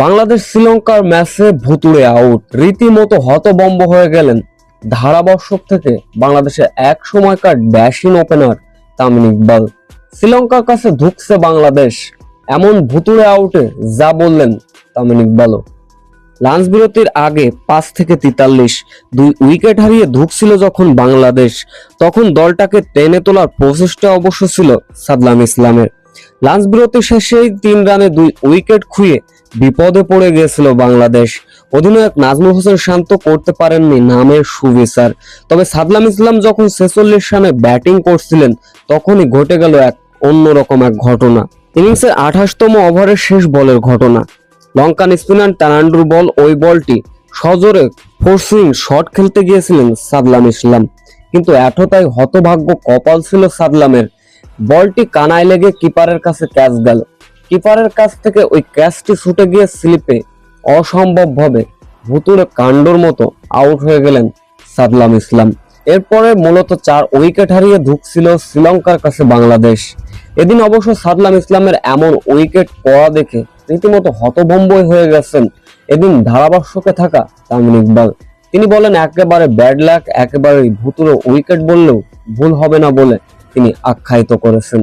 বাংলাদেশ শ্রীলঙ্কার ম্যাচে ভুতুড়ে আউট। রীতিমতো হতবম্ব হয়ে গেলেন ধারাবর্ষক থেকে বাংলাদেশের এক সময়কার ড্যাশিন ওপেনার তামিম ইকবাল। শ্রীলঙ্কার কাছে ধুকছে বাংলাদেশ। এমন ভুতুড়ে আউটে যা বললেন তামিম ইকবালও। লাঞ্চ বিরতির আগে পাঁচ থেকে তেতাল্লিশ, দুই উইকেট হারিয়ে ধুকছিল যখন বাংলাদেশ। তখন দলটাকে টেনে তোলার প্রচেষ্টা অবশ্য ছিল সাদলাম ইসলামের। লাঞ্চ বিরতি শেষেই তিন রানে দুই উইকেট খুঁয়ে বিপদে পড়ে গিয়েছিল বাংলাদেশ। অধিনায়ক নাজমুল হোসেন শান্ত করতে পারেননি নামের সুবিচার। তবে সাদলাম ইসলাম যখন ছেচল্লিশ রানে ব্যাটিং করছিলেন, তখনই ঘটে গেল এক অন্যরকম এক ঘটনা। ইনিংসের আঠাশতম ওভারের শেষ বলের ঘটনা। লঙ্কান স্পিনার টানান্ডুর বল, ওই বলটি সজোরে ফোর সুইং শট খেলতে গিয়েছিলেন সাদলাম ইসলাম। কিন্তু এতটাই হতভাগ্য কপাল ছিল সাদলামের বলটি কানায় লেগে কিপারের কাছে ক্যাচ গেল। কিপারের কাছ থেকে ওই ক্যাচটি ছুটে গিয়ে স্লিপে অসম্ভবভাবে ভুতুরে কাণ্ডর মতো আউট হয়ে গেলেন সাদলাম ইসলাম। এরপরে মূলত চার উইকেট হারিয়ে ঢুকছিল শ্রীলঙ্কার কাছে বাংলাদেশ। এদিন অবশ্য সাদলাম ইসলামের এমন উইকেট পড়া দেখে রীতিমতো হতভম্বই হয়ে গেছেন এদিন ধারাভাষ্যকে থাকা তামিম ইকবাল। তিনি বলেন, একেবারে ব্যাড লাক একেবারে ভুতুরে উইকেট বললেও ভুল হবে না বলে তিনি আখ্যায়িত করেছেন